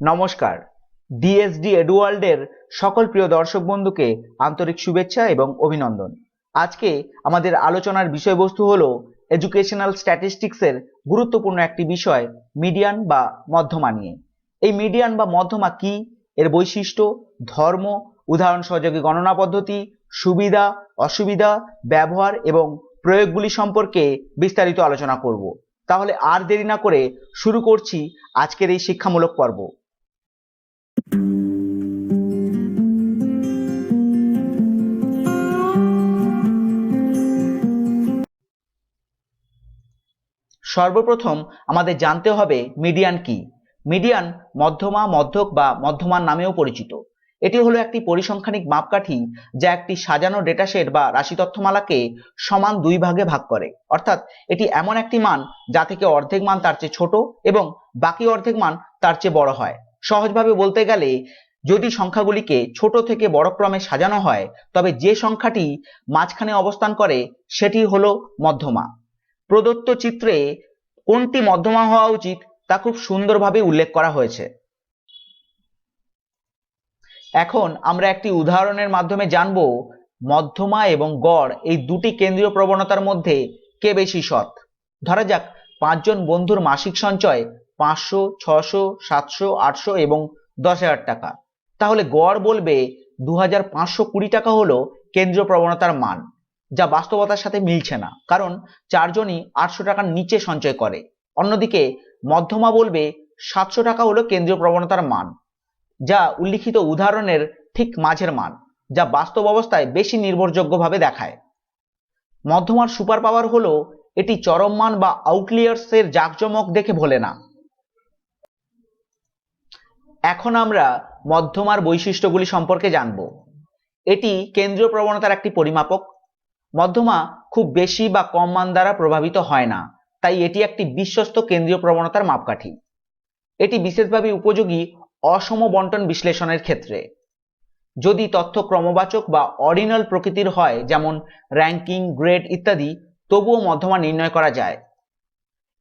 নমস্কার। ডিএসডি এডুয়ার্ল্ডের সকল প্রিয় দর্শক বন্ধুকে আন্তরিক শুভেচ্ছা এবং অভিনন্দন। আজকে আমাদের আলোচনার বিষয়বস্তু হলো এডুকেশনাল স্ট্যাটিস্টিক্সের গুরুত্বপূর্ণ একটি বিষয় মিডিয়ান বা মধ্যমা নিয়ে। এই মিডিয়ান বা মধ্যমা কি? এর বৈশিষ্ট্য, ধর্ম, উদাহরণ সহযোগী গণনা পদ্ধতি, সুবিধা, অসুবিধা, ব্যবহার এবং প্রয়োগগুলি সম্পর্কে বিস্তারিত আলোচনা করব। তাহলে আর দেরি না করে শুরু করছি আজকের এই শিক্ষামূলক পর্ব। সর্বপ্রথম আমাদের জানতে হবে মিডিয়ান কি? মিডিয়ান মধ্যমা, মধ্যক বা মধ্যমান নামেও পরিচিত। এটি হলো একটি পরিসংখ্যানিক মাপকাঠি যা একটি সাজানো ডেটাসেট বা রাশি তথ্যমালাকে সমান দুই ভাগে ভাগ করে। অর্থাৎ এটি এমন একটি মান যা থেকে অর্ধেক মান তার চেয়ে ছোট এবং বাকি অর্ধেক মান তার চেয়ে বড় হয়। সহজভাবে বলতে গেলে, যদি সংখ্যাগুলিকে ছোট থেকে বড় ক্রমে সাজানো হয়, তবে যে সংখ্যাটি মাঝখানে অবস্থান করে, সেটি হলো মধ্যমা। প্রদত্ত চিত্রে কোনটি মধ্যমা হওয়া উচিত তা খুব সুন্দরভাবে উল্লেখ করা হয়েছে। এখন আমরা একটি উদাহরণের মাধ্যমে জানব মধ্যমা এবং গড় এই দুটি কেন্দ্রীয় প্রবণতার মধ্যে কে বেশি সৎ। ধরা যাক, পাঁচজন বন্ধুর মাসিক সঞ্চয় পাঁচশো, ছশো, সাতশো, আটশো এবং দশ হাজার টাকা। তাহলে গড় বলবে দু হাজার পাঁচশো কুড়ি টাকা হলো কেন্দ্রীয় প্রবণতার মান। যা বাস্তবতার সাথে মিলছে না। কারণ চারজনই আটশো টাকার নিচে সঞ্চয় করে। অন্যদিকে মধ্যমা বলবে, সাতশো টাকা হলো কেন্দ্রীয় প্রবণতার মান, যা উল্লিখিত উদাহরণের ঠিক মাঝের মান, যা বাস্তব অবস্থায় বেশি নির্ভরযোগ্যভাবে দেখায়। মধ্যমার সুপার পাওয়ার হলো, এটি চরম মান বা আউটলিয়ার্স এর জাকজমক দেখে ভোলে না। এখন আমরা মধ্যমার বৈশিষ্ট্যগুলি সম্পর্কে জানব। এটি কেন্দ্রীয় প্রবণতার একটি পরিমাপক মধ্যমা খুব বেশি বা কম মান দ্বারা প্রভাবিত হয় না। তাই এটি একটি বিশ্বস্ত কেন্দ্রীয় প্রবণতার মাপকাঠি। এটি বিশেষভাবে উপযোগী অসম বন্টন বিশ্লেষণের ক্ষেত্রে। যদি তথ্য ক্রমবাচক বা অর্ডিনাল প্রকৃতির হয়, যেমন র্যাঙ্কিং, গ্রেড ইত্যাদি, তবুও মধ্যমা নির্ণয় করা যায়।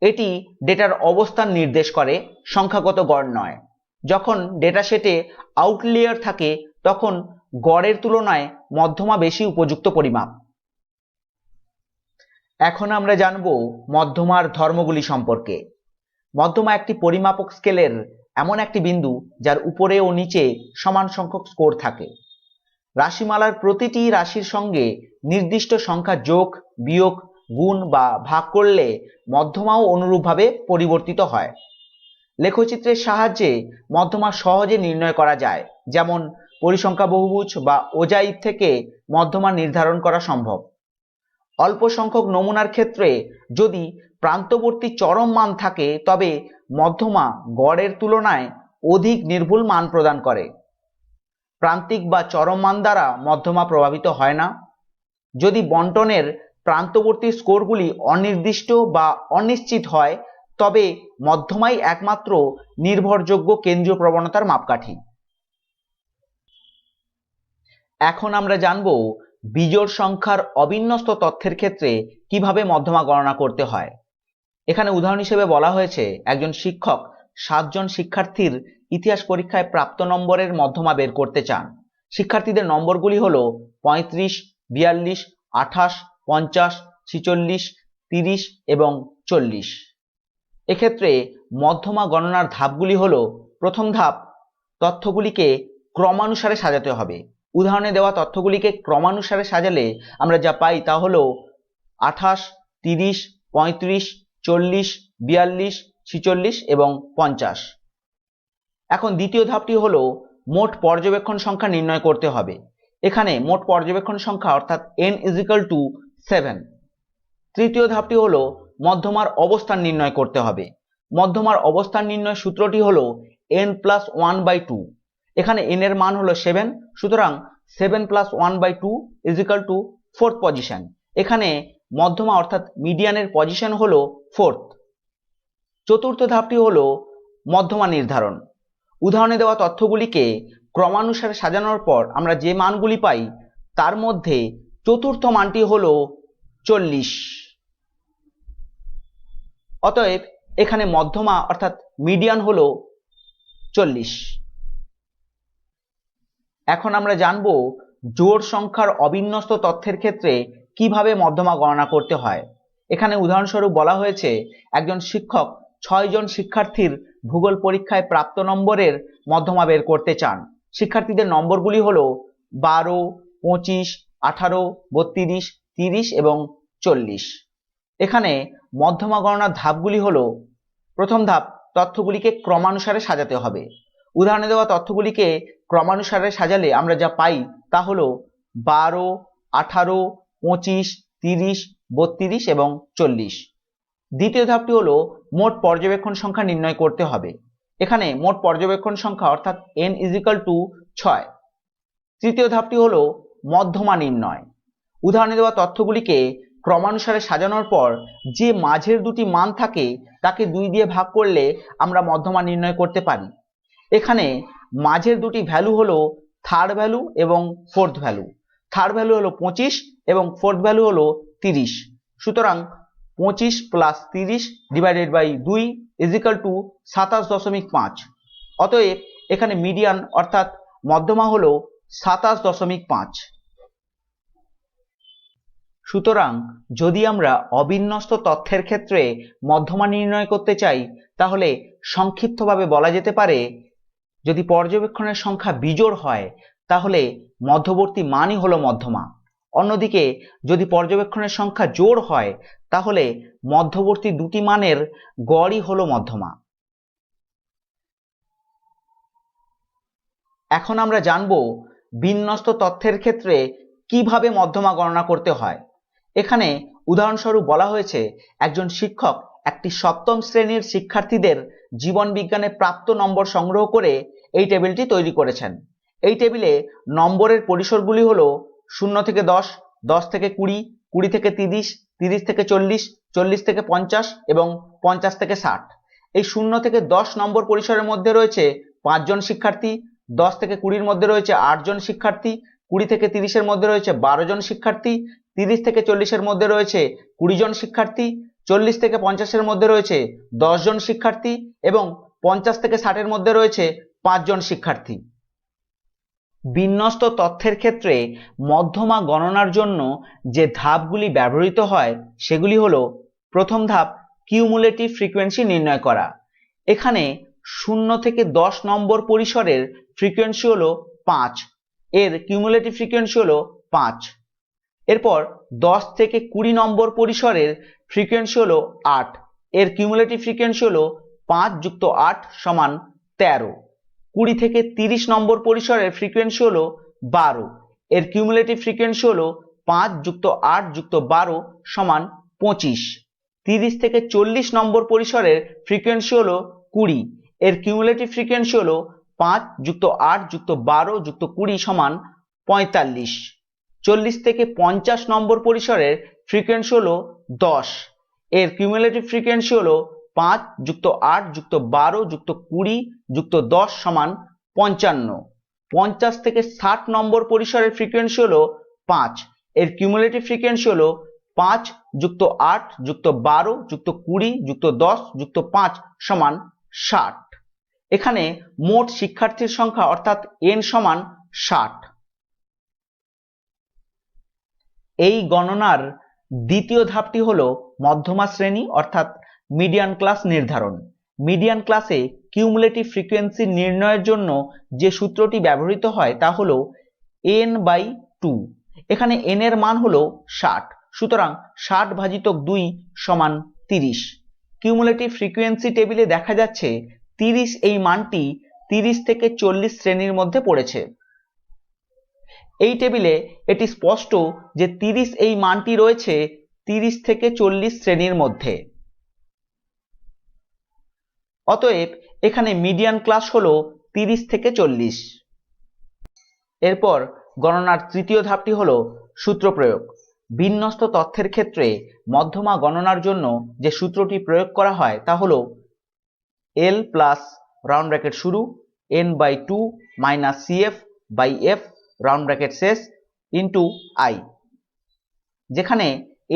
এটি ডেটার অবস্থান নির্দেশ করে, সংখ্যাগত গড় নয়। যখন ডেটা সেটে আউটলেয়ার থাকে, তখন গড়ের তুলনায় মধ্যমা বেশি উপযুক্ত পরিমাপ। এখন আমরা জানব মধ্যমার ধর্মগুলি সম্পর্কে। মধ্যমা একটি পরিমাপক স্কেলের এমন একটি বিন্দু যার উপরে ও নিচে সমান সংখ্যক স্কোর থাকে। রাশিমালার প্রতিটি রাশির সঙ্গে নির্দিষ্ট সংখ্যা যোগ, বিয়োগ, গুণ বা ভাগ করলে মধ্যমাও অনুরূপভাবে পরিবর্তিত হয়। লেখচিত্রের সাহায্যে মধ্যমা সহজে নির্ণয় করা যায়, যেমন পরিসংখ্যা বহুভুজ বা ওজাইব থেকে মধ্যমা নির্ধারণ করা সম্ভব। অল্প সংখ্যক নমুনার ক্ষেত্রে যদি প্রান্তবর্তী চরম মান থাকে, তবে মধ্যমা গড়ের তুলনায় অধিক নির্ভুল মান প্রদান করে। প্রান্তিক বা চরম মান দ্বারা মধ্যমা প্রভাবিত হয় না। যদি বন্টনের প্রান্তবর্তী স্কোরগুলি অনির্দিষ্ট বা অনিশ্চিত হয়, তবে মধ্যমাই একমাত্র নির্ভরযোগ্য কেন্দ্রীয় প্রবণতার মাপকাঠি। এখন আমরা জানব বিজোড় সংখ্যার অবিন্যস্ত তথ্যের ক্ষেত্রে কীভাবে মধ্যমা গণনা করতে হয়? এখানে উদাহরণ হিসেবে বলা হয়েছে, একজন শিক্ষক সাতজন শিক্ষার্থীর ইতিহাস পরীক্ষায় প্রাপ্ত নম্বরের মধ্যমা বের করতে চান। শিক্ষার্থীদের নম্বরগুলি হল পঁয়ত্রিশ, বিয়াল্লিশ, আঠাশ, পঞ্চাশ, ছিচল্লিশ, তিরিশ এবং চল্লিশ। এক্ষেত্রে মধ্যমা গণনার ধাপগুলি হল, প্রথম ধাপ, তথ্যগুলিকে ক্রমানুসারে সাজাতে হবে। উদাহরণে দেওয়া তথ্যগুলিকে ক্রমানুসারে সাজালে আমরা যা পাই তা হলো আঠাশ, তিরিশ, পঁয়ত্রিশ, চল্লিশ, বিয়াল্লিশ, ছিচল্লিশ এবং পঞ্চাশ। এখন দ্বিতীয় ধাপটি হল মোট পর্যবেক্ষণ সংখ্যা নির্ণয় করতে হবে। এখানে মোট পর্যবেক্ষণ সংখ্যা অর্থাৎ এন ইজিক্যাল টু সেভেন তৃতীয় ধাপটি হল মধ্যমার অবস্থান নির্ণয় করতে হবে। মধ্যমার অবস্থান নির্ণয় সূত্রটি হল N plus one by two এখানে এন এর মান হলো সেভেন সুতরাং seven plus one by two is equal to fourth position এখানে মধ্যমা অর্থাৎ মিডিয়ানের পজিশন হলো ফোর্থ চতুর্থ ধাপটি হলো মধ্যমা নির্ধারণ। উদাহরণে দেওয়া তথ্যগুলিকে ক্রমানুসারে সাজানোর পর আমরা যে মানগুলি পাই, তার মধ্যে চতুর্থ মানটি হল চল্লিশ। অতএব এখানে মধ্যমা অর্থাৎ মিডিয়ান হল চল্লিশ। এখন আমরা জানব জোড় সংখ্যার অবিন্যস্ত তথ্যের ক্ষেত্রে কীভাবে মধ্যমা গণনা করতে হয়। এখানে উদাহরণস্বরূপ বলা হয়েছে, একজন শিক্ষক ছয়জন শিক্ষার্থীর ভূগোল পরীক্ষায় প্রাপ্ত নম্বরের মধ্যমা বের করতে চান। শিক্ষার্থীদের নম্বরগুলি হলো বারো, পঁচিশ, আঠারো, বত্রিশ, তিরিশ এবং চল্লিশ। এখানে মধ্যমা গণনার ধাপগুলি হলো, প্রথম ধাপ, তথ্যগুলিকে ক্রমানুসারে সাজাতে হবে। উদাহরণে দেওয়া তথ্যগুলিকে ক্রমানুসারে সাজালে আমরা যা পাই তা হলো বারো, আঠারো, পঁচিশ, তিরিশ, বত্রিশ এবং চল্লিশ। দ্বিতীয় ধাপটি হলো মোট পর্যবেক্ষণ সংখ্যা নির্ণয় করতে হবে। এখানে মোট পর্যবেক্ষণ সংখ্যা অর্থাৎ এন ইজিক্যাল টু ছয়। তৃতীয় ধাপটি হলো মধ্যমা নির্ণয়। উদাহরণে দেওয়া তথ্যগুলিকে ক্রমানুসারে সাজানোর পর যে মাঝের দুটি মান থাকে তাকে দুই দিয়ে ভাগ করলে আমরা মধ্যমা নির্ণয় করতে পারি। এখানে মাঝের দুটি ভ্যালু হলো থার্ড ভ্যালু এবং ফোর্থ ভ্যালু থার্ড ভ্যালু হলো পঁচিশ এবং ফোর্থ ভ্যালু হলো তিরিশ। সুতরাং পঁচিশ প্লাস তিরিশ ডিভাইডেড বাই দুই ইজিক্যাল টু সাতাশ দশমিক পাঁচ। অতএব এখানে মিডিয়ান অর্থাৎ মধ্যমা হলো সাতাশ দশমিক পাঁচ। সুতরাং যদি আমরা অবিন্যস্ত তথ্যের ক্ষেত্রে মধ্যমা নির্ণয় করতে চাই, তাহলে সংক্ষিপ্তভাবে বলা যেতে পারে যদি পর্যবেক্ষণের সংখ্যা বিজোড় হয়, তাহলে মধ্যবর্তী মানই হলো মধ্যমা। অন্যদিকে, যদি পর্যবেক্ষণের সংখ্যা জোড় হয়, তাহলে মধ্যবর্তী দুটি মানের গড়ই হলো মধ্যমা। এখন আমরা জানব বিন্যস্ত তথ্যের ক্ষেত্রে কীভাবে মধ্যমা গণনা করতে হয়। এখানে উদাহরণস্বরূপ বলা হয়েছে, একজন শিক্ষক একটি সপ্তম শ্রেণির শিক্ষার্থীদের জীবন বিজ্ঞানে প্রাপ্ত নম্বর সংগ্রহ করে এই টেবিলটি তৈরি করেছেন। এই টেবিলে নম্বরের পরিসরগুলি হলো শূন্য থেকে দশ দশ থেকে কুড়ি কুড়ি থেকে তিরিশ তিরিশ থেকে চল্লিশ চল্লিশ থেকে পঞ্চাশ এবং পঞ্চাশ থেকে ষাট। এই শূন্য থেকে দশ নম্বর পরিসরের মধ্যে রয়েছে পাঁচজন শিক্ষার্থী, দশ থেকে কুড়ির মধ্যে রয়েছে আটজন শিক্ষার্থী, কুড়ি থেকে তিরিশের মধ্যে রয়েছে বারো জন শিক্ষার্থী, তিরিশ থেকে চল্লিশের মধ্যে রয়েছে কুড়ি জন শিক্ষার্থী চল্লিশ থেকে পঞ্চাশের মধ্যে রয়েছে জন শিক্ষার্থী এবং পঞ্চাশ থেকে ষাটের মধ্যে রয়েছে পাঁচজন শিক্ষার্থী। বিন্যস্ত তথ্যের ক্ষেত্রে মধ্যমা গণনার জন্য যে ধাপগুলি ব্যবহৃত হয়, সেগুলি হল, প্রথম ধাপ কিউমুলেটিভ ফ্রিকোয়েন্সি নির্ণয় করা। এখানে শূন্য থেকে দশ নম্বর পরিসরের ফ্রিকোয়েন্সি হলো পাঁচ, এর কিউমুলেটিভ ফ্রিকোয়েন্সি হলো পাঁচ। এরপর দশ থেকে কুড়ি নম্বর পরিসরের ফ্রিকোয়েন্সি হলো আট। এর কিউমুলেটিভ ফ্রিকোয়েন্সি হলো পাঁচ যুক্ত আট সমান তেরো। কুড়ি থেকে তিরিশ নম্বর পরিসরের ফ্রিকোয়েন্সি হলো বারো। এর কিউমুলেটিভ ফ্রিকোয়েন্সি হলো পাঁচ যুক্ত আট যুক্ত বারো সমান পঁচিশ। তিরিশ থেকে চল্লিশ নম্বর পরিসরের ফ্রিকোয়েন্সি হলো কুড়ি। এর কিউমুলেটিভ ফ্রিকোয়েন্সি হলো পাঁচ যুক্ত আট যুক্ত বারো যুক্ত কুড়ি সমান পঁয়তাল্লিশ। চল্লিশ থেকে পঞ্চাশ নম্বর পরিসরের ফ্রিকোয়েন্সি হলো দশ। এর কিউমুলেটিভ ফ্রিকোয়েন্সি হলো পাঁচ যুক্ত আট যুক্ত বারো যুক্ত কুড়ি যুক্ত দশ সমান পঞ্চান্ন। পঞ্চাশ থেকে ষাট নম্বর পরিসরের ফ্রিকোয়েন্সি হলো পাঁচ। এর কিউমুলেটিভ ফ্রিকোয়েন্সি হলো পাঁচ যুক্ত আট যুক্ত বারো যুক্ত কুড়ি যুক্ত দশ যুক্ত পাঁচ সমান ষাট। এখানে মোট শিক্ষার্থীর সংখ্যা অর্থাৎ এন সমান ষাট। এই গণনার দ্বিতীয় ধাপটি হলো মধ্যমা শ্রেণি, অর্থাৎ মিডিয়ান ক্লাস নির্ধারণ। মিডিয়ান ক্লাসে কিউমুলেটিভ ফ্রিকোয়েন্সি নির্ণয়ের জন্য যে সূত্রটি ব্যবহৃত হয় তা হলো এন বাই টু এখানে এন এর মান হলো ষাট, সুতরাং ষাট ভাজিতক দুই সমান তিরিশ। কিউমুলেটিভ ফ্রিকোয়েন্সি টেবিলে দেখা যাচ্ছে তিরিশ এই মানটি তিরিশ থেকে চল্লিশ শ্রেণির মধ্যে পড়েছে। এই টেবিলে এটি স্পষ্ট যে তিরিশ এই মানটি রয়েছে তিরিশ থেকে চল্লিশ শ্রেণির মধ্যে। অতএব এখানে মিডিয়ান ক্লাস হলো তিরিশ থেকে চল্লিশ। এরপর গণনার তৃতীয় ধাপটি হলো সূত্র প্রয়োগ। বিন্যস্ত তথ্যের ক্ষেত্রে মধ্যমা গণনার জন্য যে সূত্রটি প্রয়োগ করা হয় তা হল এল প্লাস রাউন্ড ব্র্যাকেট শুরু N by two minus CF by F round bracket শেষ ইন্টু আই যেখানে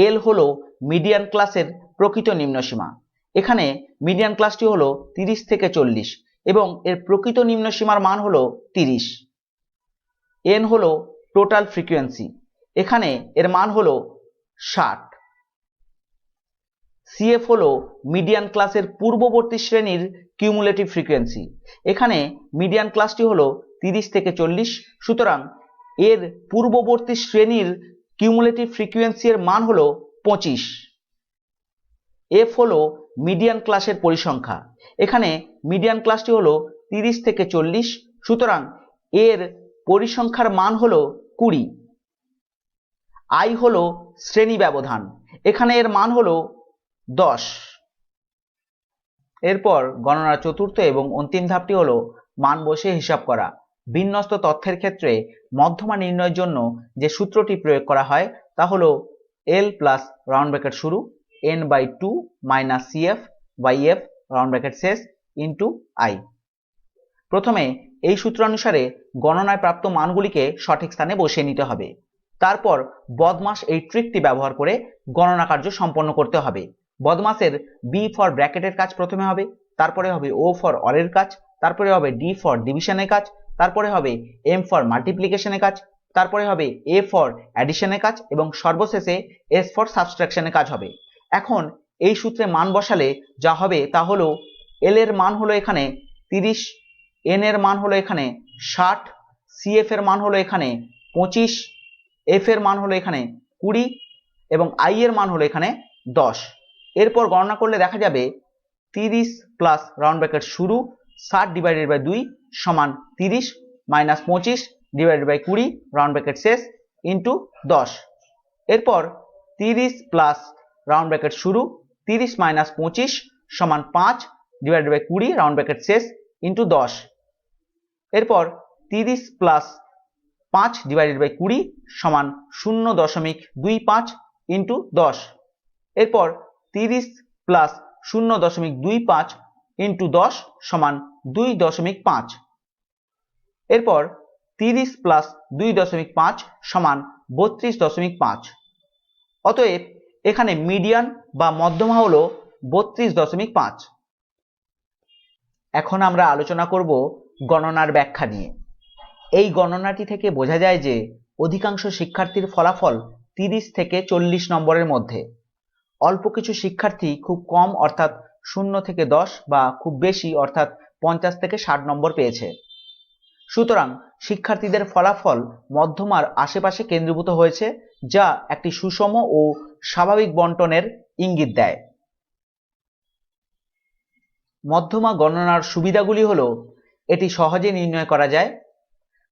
এল হলো মিডিয়ান ক্লাসের প্রকৃত নিম্নসীমা এখানে মিডিয়ান ক্লাসটি হলো তিরিশ থেকে চল্লিশ এবং এর প্রকৃত নিম্ন সীমার মান হলো তিরিশ। এন হলো টোটাল ফ্রিকোয়েন্সি এখানে এর মান হলো ষাট। সিএফ হলো মিডিয়ান ক্লাসের পূর্ববর্তী শ্রেণির কিউমুলেটিভ ফ্রিকোয়েন্সি এখানে মিডিয়ান ক্লাসটি হলো তিরিশ থেকে চল্লিশ। সুতরাং এর পূর্ববর্তী শ্রেণির কিউমুলেটিভ ফ্রিকোয়েন্সি এর মান হলো পঁচিশ। এফ হলো মিডিয়ান ক্লাসের পরিসংখ্যা। এখানে মিডিয়ান ক্লাসটি হলো তিরিশ থেকে চল্লিশ। সুতরাং এর পরিসংখ্যার মান হলো কুড়ি। আই হলো শ্রেণি ব্যবধান। এখানে এর মান হলো দশ। এরপর গণনার চতুর্থ এবং অন্তিম ধাপটি হলো মান বসে হিসাব করা। বিন্যস্ত তথ্যের ক্ষেত্রে মধ্যমা নির্ণয়ের জন্য যে সূত্রটি প্রয়োগ করা হয়, তা হলো এল প্লাস রাউন্ড ব্র্যাকেট শুরু N by two minus CF by F round bracket শেষ ইন্টু আই প্রথমে এই সূত্রানুসারে গণনায় প্রাপ্ত মানগুলিকে সঠিক স্থানে বসিয়ে নিতে হবে। তারপর বদমাস এই ট্রিকটি ব্যবহার করে গণনা কার্য সম্পন্ন করতে হবে। বদমাসের বি ফর ব্র্যাকেটের কাজ প্রথমে হবে, তারপরে হবে ও ফর অরের কাজ, তারপরে হবে ডি ফর ডিভিশনের কাজ তারপরে হবে এম ফর মাল্টিপ্লিকেশনের কাজ, তারপরে হবে এ ফর অ্যাডিশনের কাজ এবং সর্বশেষে এস ফর সাবস্ট্রাকশনের কাজ হবে। এখন এই সূত্রে মান বসালে যা হবে তা হলো এল এর মান হলো এখানে তিরিশ এন এর মান হলো এখানে ষাট সিএফ এর মান হলো এখানে পঁচিশ এফ এর মান হলো এখানে কুড়ি এবং আই এর মান হলো এখানে দশ। এরপর গণনা করলে দেখা যাবে তিরিশ প্লাস রাউন্ড ব্র্যাকেট শুরু ষাট ডিভাইডেড বাই দুই সমান তিরিশ মাইনাস পঁচিশ ডিভাইডেড বাই কুড়ি রাউন্ড ব্র্যাকেট শেষ ইন্টু দশ। এরপর তিরিশ প্লাস রাউন্ড ব্র্যাকেট শুরু, তিরিশ মাইনাস পঁচিশ সমান পাঁচ ডিভাইডেড বাই কুড়ি রাউন্ড ব্র্যাকেট শেষ ইন্টু দশ। এরপর তিরিশ প্লাস পাঁচ ডিভাইডেড বাই কুড়ি সমান শূন্য দশমিক দুই পাঁচ ইন্টু দশ। এরপর তিরিশ প্লাস শূন্য দশমিক দুই পাঁচ ইন্টু দশ সমান দুই দশমিক পাঁচ। এরপর তিরিশ প্লাস দুই দশমিক পাঁচ সমান বত্রিশ দশমিক পাঁচ। অতএব এখানে মিডিয়ান বা মধ্যমা হল বত্রিশ দশমিক পাঁচ। এখন আমরা আলোচনা করব গণনার ব্যাখ্যা নিয়ে। এই গণনাটি থেকে বোঝা যায় যে অধিকাংশ শিক্ষার্থীর ফলাফল তিরিশ থেকে চল্লিশ নম্বরের মধ্যে। অল্প কিছু শিক্ষার্থী খুব কম অর্থাৎ শূন্য থেকে দশ বা খুব বেশি অর্থাৎ পঞ্চাশ থেকে ষাট নম্বর পেয়েছে। সুতরাং শিক্ষার্থীদের ফলাফল মধ্যমার আশেপাশে কেন্দ্রীভূত হয়েছে, যা একটি সুষম ও স্বাভাবিক বন্টনের ইঙ্গিত দেয়। মধ্যমা গণনার সুবিধাগুলি হল, এটি সহজে নির্ণয় করা যায়।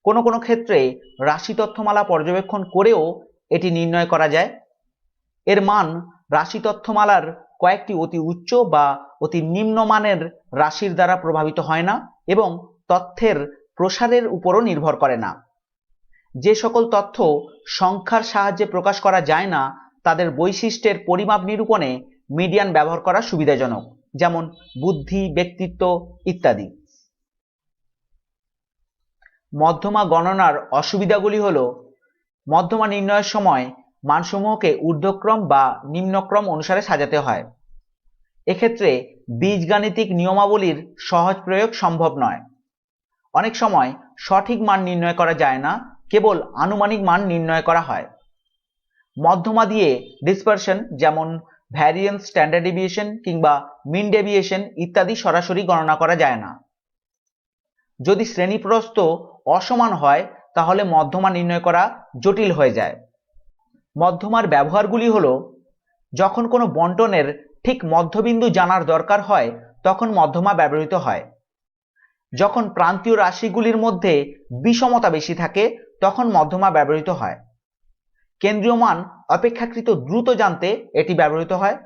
কোনো কোনো ক্ষেত্রে রাশি তথ্যমালা পর্যবেক্ষণ করেও এটি নির্ণয় করা যায়। এর মান রাশি তথ্যমালার কয়েকটি অতি উচ্চ বা অতি নিম্নমানের রাশির দ্বারা প্রভাবিত হয় না এবং তথ্যের প্রসারের উপরও নির্ভর করে না। যে সকল তথ্য সংখ্যার সাহায্যে প্রকাশ করা যায় না, তাদের বৈশিষ্ট্যের পরিমাপ নিরূপণে মিডিয়ান ব্যবহার করা সুবিধাজনক, যেমন বুদ্ধি, ব্যক্তিত্ব ইত্যাদি। মধ্যমা গণনার অসুবিধাগুলি হল, মধ্যমা নির্ণয়ের সময় মানসমূহকে ঊর্ধ্বক্রম বা নিম্নক্রম অনুসারে সাজাতে হয়। এক্ষেত্রে বীজগাণিতিক নিয়মাবলীর সহজ প্রয়োগ সম্ভব নয়। অনেক সময় সঠিক মান নির্ণয় করা যায় না, কেবল আনুমানিক মান নির্ণয় করা হয়। মধ্যমা দিয়ে ডিসপারশন যেমন ভ্যারিয়েন্স স্ট্যান্ডার্ড ডেভিয়েশন কিংবা মিন ডেভিয়েশন ইত্যাদি সরাসরি গণনা করা যায় না। যদি শ্রেণীপ্রস্থ অসমান হয়, তাহলে মধ্যমা নির্ণয় করা জটিল হয়ে যায়। মধ্যমার ব্যবহারগুলি হল, যখন কোনো বন্টনের ঠিক মধ্যবিন্দু জানার দরকার হয়, তখন মধ্যমা ব্যবহৃত হয়। যখন প্রান্তীয় রাশিগুলির মধ্যে বিষমতা বেশি থাকে, তখন মধ্যমা ব্যবহৃত হয়। কেন্দ্রীয় মান অপেক্ষাকৃত দ্রুত জানতে এটি ব্যবহৃত হয়।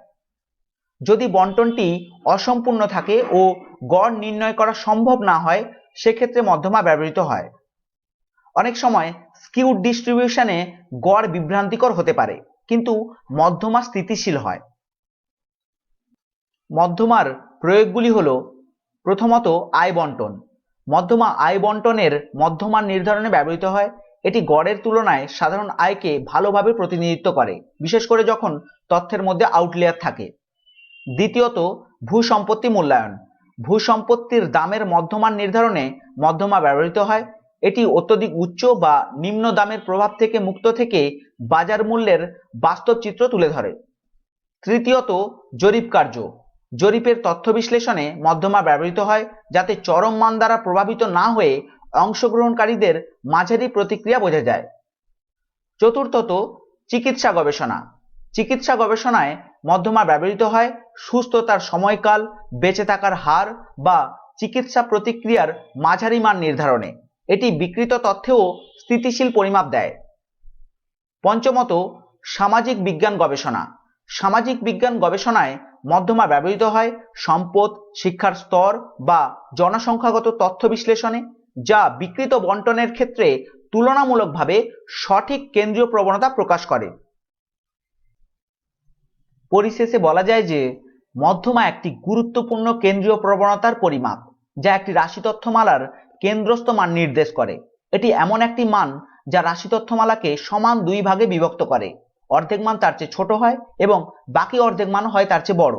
যদি বন্টনটি অসম্পূর্ণ থাকে ও গড় নির্ণয় করা সম্ভব না হয়, সেক্ষেত্রে মধ্যমা ব্যবহৃত হয়। অনেক সময় স্কিউড ডিস্ট্রিবিউশনে গড় বিভ্রান্তিকর হতে পারে, কিন্তু মধ্যমা স্থিতিশীল হয়। মধ্যমার প্রয়োগগুলি হল, প্রথমত আয় বন্টন। মধ্যমা আয় বন্টনের মধ্যমান নির্ধারণে ব্যবহৃত হয়, এটি গড়ের তুলনায় সাধারণ আয়কে ভালোভাবে প্রতিনিধিত্ব করে, বিশেষ করে যখন তথ্যের মধ্যে আউটলেয়ার থাকে। দ্বিতীয়ত ভূ সম্পত্তি মূল্যায়ন। ভূ সম্পত্তির দামের মধ্যমান নির্ধারণে মধ্যমা ব্যবহৃত হয় এটি অত্যধিক উচ্চ বা নিম্ন দামের প্রভাব থেকে মুক্ত থেকে বাজার মূল্যের বাস্তব চিত্র তুলে ধরে। তৃতীয়ত, জরিপ কার্য। জরিপের তথ্য বিশ্লেষণে মধ্যমা ব্যবহৃত হয় যাতে চরম মান দ্বারা প্রভাবিত না হয়ে অংশগ্রহণকারীদের মাঝারি প্রতিক্রিয়া বোঝা যায়। চতুর্থত, চিকিৎসা গবেষণা। চিকিৎসা গবেষণায় মধ্যমা ব্যবহৃত হয় সুস্থতার সময়কাল, বেঁচে থাকার হার বা চিকিৎসা প্রতিক্রিয়ার মাঝারি মান নির্ধারণে। এটি বিকৃত তথ্যেও স্থিতিশীল পরিমাপ দেয়। পঞ্চমত, সামাজিক বিজ্ঞান গবেষণা। সামাজিক বিজ্ঞান গবেষণায় মধ্যমা ব্যবহৃত হয় সম্পদ, শিক্ষার স্তর বা জনসংখ্যাগত তথ্য বিশ্লেষণে, যা বিকৃত বন্টনের ক্ষেত্রে তুলনামূলকভাবে সঠিক কেন্দ্রীয় প্রবণতা প্রকাশ করে। পরিশেষে বলা যায় যে, মধ্যমা একটি গুরুত্বপূর্ণ কেন্দ্রীয় প্রবণতার পরিমাপ, যা একটি রাশি তথ্যমালার কেন্দ্রস্থ মান নির্দেশ করে। এটি এমন একটি মান যা রাশি তথ্যমালাকে সমান দুই ভাগে বিভক্ত করে। অর্ধেক মান তার চেয়ে ছোট হয় এবং বাকি অর্ধেক মান হয় তার চেয়ে বড়।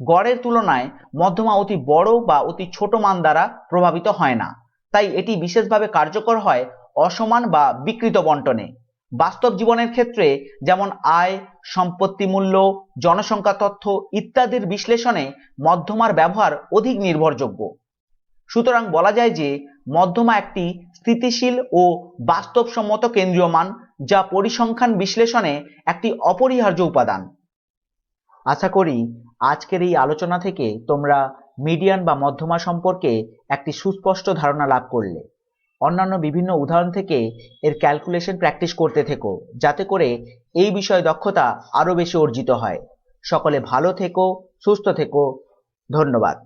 গড়ের তুলনায় মধ্যমা অতি বড় বা অতি ছোট মান দ্বারা প্রভাবিত হয় না। তাই এটি বিশেষভাবে কার্যকর হয় অসমান বা বিকৃত বন্টনে। বাস্তব জীবনের ক্ষেত্রে যেমন আয়, সম্পত্তি মূল্য, জনসংখ্যা তথ্য ইত্যাদির বিশ্লেষণে মধ্যমার ব্যবহার অধিক নির্ভরযোগ্য। সুতরাং বলা যায় যে মধ্যমা একটি স্থিতিশীল ও বাস্তবসম্মত কেন্দ্রীয় মান যা পরিসংখ্যান বিশ্লেষণে একটি অপরিহার্য উপাদান। আশা করি আজকের এই আলোচনা থেকে তোমরা মিডিয়ান বা মধ্যমা সম্পর্কে একটি সুস্পষ্ট ধারণা লাভ করলে। অন্যান্য বিভিন্ন উদাহরণ থেকে এর ক্যালকুলেশন প্র্যাকটিস করতে থেকো, যাতে করে এই বিষয়ে দক্ষতা আরও বেশি অর্জিত হয়। সকলে ভালো থেকো, সুস্থ থেকো। ধন্যবাদ।